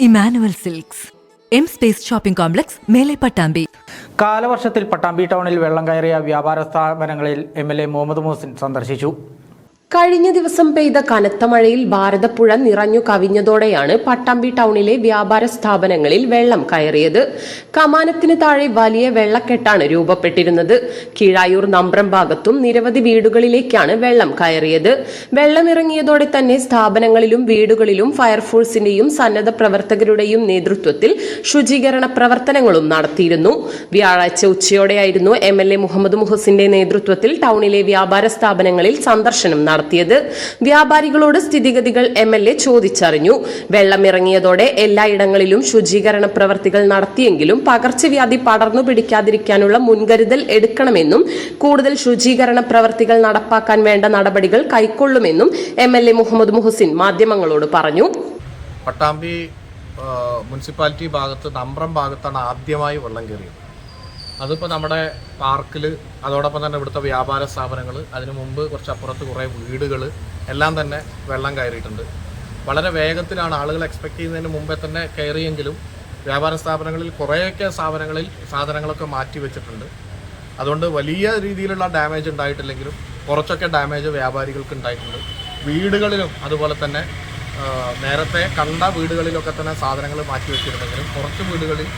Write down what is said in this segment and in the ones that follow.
Emmanuel silks. M space shopping complex മേലെ പട്ടാമ്പി. കാലവർഷത്തിൽ പട്ടാമ്പി ടൗണിൽ വെള്ളം കയറിയ വ്യാപാര സ്ഥാപനങ്ങളിൽ M L A Muhammad Muhsin സന്ദർശിച്ചു. കഴിഞ്ഞ ദിവസം പെയ്ത കനത്ത മഴയിൽ ഭാരതപ്പുഴ നിറഞ്ഞു കവിഞ്ഞതോടെയാണ് പട്ടാമ്പി ടൗണിലെ വ്യാപാര സ്ഥാപനങ്ങളിൽ വെള്ളം കയറിയത്. കമാനത്തിന് താഴെ വലിയ വെള്ളക്കെട്ടാണ് രൂപപ്പെട്ടിരുന്നത്. കീഴായൂർ നമ്പ്രം ഭാഗത്തും നിരവധി വീടുകളിലേക്കാണ് വെള്ളം കയറിയത്. വെള്ളമിറങ്ങിയതോടെ തന്നെ സ്ഥാപനങ്ങളിലും വീടുകളിലും ഫയർഫോഴ്സിന്റെയും സന്നദ്ധ പ്രവർത്തകരുടെയും നേതൃത്വത്തിൽ ശുചീകരണ പ്രവർത്തനങ്ങളും നടത്തിയിരുന്നു. വ്യാഴാഴ്ച ഉച്ചയോടെയായിരുന്നു എം എൽ എ മുഹമ്മദ് മുഹസിന്റെ നേതൃത്വത്തിൽ ടൗണിലെ വ്യാപാര സ്ഥാപനങ്ങളിൽ സന്ദർശനം നടത്തിയത്. വ്യാപാരികളോട് സ്ഥിതിഗതികൾ എം എൽ എ ചോദിച്ചറിഞ്ഞു. വെള്ളമിറങ്ങിയതോടെ എല്ലായിടങ്ങളിലും ശുചീകരണ പ്രവർത്തികൾ നടത്തിയെങ്കിലും പകർച്ചവ്യാധി പടർന്നു പിടിക്കാതിരിക്കാനുള്ള മുൻകരുതൽ എടുക്കണമെന്നും കൂടുതൽ ശുചീകരണ പ്രവർത്തികൾ നടപ്പാക്കാൻ വേണ്ട നടപടികൾ കൈക്കൊള്ളുമെന്നും M L A Muhammad Muhsin മാധ്യമങ്ങളോട് പറഞ്ഞു. പട്ടാമ്പി മുനിസിപ്പാലിറ്റി ഭാഗത്ത് നമ്പ്രം ഭാഗത്താണ് ആദ്യമായി വെള്ളം കയറിയത്. അതിപ്പോൾ നമ്മുടെ പാർക്കിൽ അതോടൊപ്പം തന്നെ ഇവിടുത്തെ വ്യാപാര സ്ഥാപനങ്ങൾ അതിനു മുമ്പ് കുറച്ച് അപ്പുറത്ത് കുറേ വീടുകൾ എല്ലാം തന്നെ വെള്ളം കയറിയിട്ടുണ്ട്. വളരെ വേഗത്തിലാണ് ആളുകൾ എക്സ്പെക്ട് ചെയ്യുന്നതിന് മുമ്പേ തന്നെ കയറിയെങ്കിലും വ്യാപാര സ്ഥാപനങ്ങളിൽ കുറേയൊക്കെ സ്ഥാപനങ്ങളിൽ സാധനങ്ങളൊക്കെ മാറ്റി വെച്ചിട്ടുണ്ട്. അതുകൊണ്ട് വലിയ രീതിയിലുള്ള ഡാമേജ് ഉണ്ടായിട്ടില്ലെങ്കിലും കുറച്ചൊക്കെ ഡാമേജ് വ്യാപാരികൾക്ക് ഉണ്ടായിട്ടുണ്ട്. വീടുകളിലും അതുപോലെ തന്നെ നേരത്തെ കണ്ട വീടുകളിലൊക്കെ തന്നെ സാധനങ്ങൾ മാറ്റി വെച്ചിരുന്നെങ്കിലും കുറച്ച് വീടുകളിൽ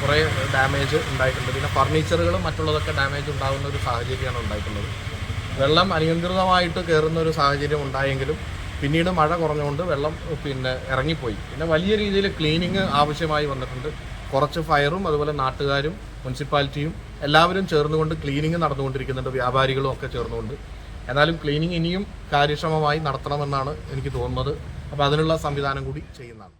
കുറേ ഡാമേജ് ഉണ്ടായിട്ടുണ്ട്. പിന്നെ ഫർണിച്ചറുകളും മറ്റുള്ളതൊക്കെ ഡാമേജ് ഉണ്ടാകുന്ന ഒരു സാഹചര്യമാണ് ഉണ്ടായിട്ടുള്ളത്. വെള്ളം അനിയന്ത്രിതമായിട്ട് കയറുന്ന ഒരു സാഹചര്യം ഉണ്ടായെങ്കിലും പിന്നീട് മഴ കുറഞ്ഞുകൊണ്ട് വെള്ളം പിന്നെ ഇറങ്ങിപ്പോയി. പിന്നെ വലിയ രീതിയിൽ ക്ലീനിങ് ആവശ്യമായി വന്നിട്ടുണ്ട്. കുറച്ച് ഫയറും അതുപോലെ നാട്ടുകാരും മുനിസിപ്പാലിറ്റിയും എല്ലാവരും ചേർന്നുകൊണ്ട് ക്ലീനിങ് നടന്നുകൊണ്ടിരിക്കുന്നുണ്ട്. വ്യാപാരികളും ഒക്കെ ചേർന്നുകൊണ്ട്. എന്നാലും ക്ലീനിങ് ഇനിയും കാര്യക്ഷമമായി നടത്തണമെന്നാണ് എനിക്ക് തോന്നുന്നത്. അപ്പോൾ അതിനുള്ള സംവിധാനം കൂടി ചെയ്യുന്നതാണ്.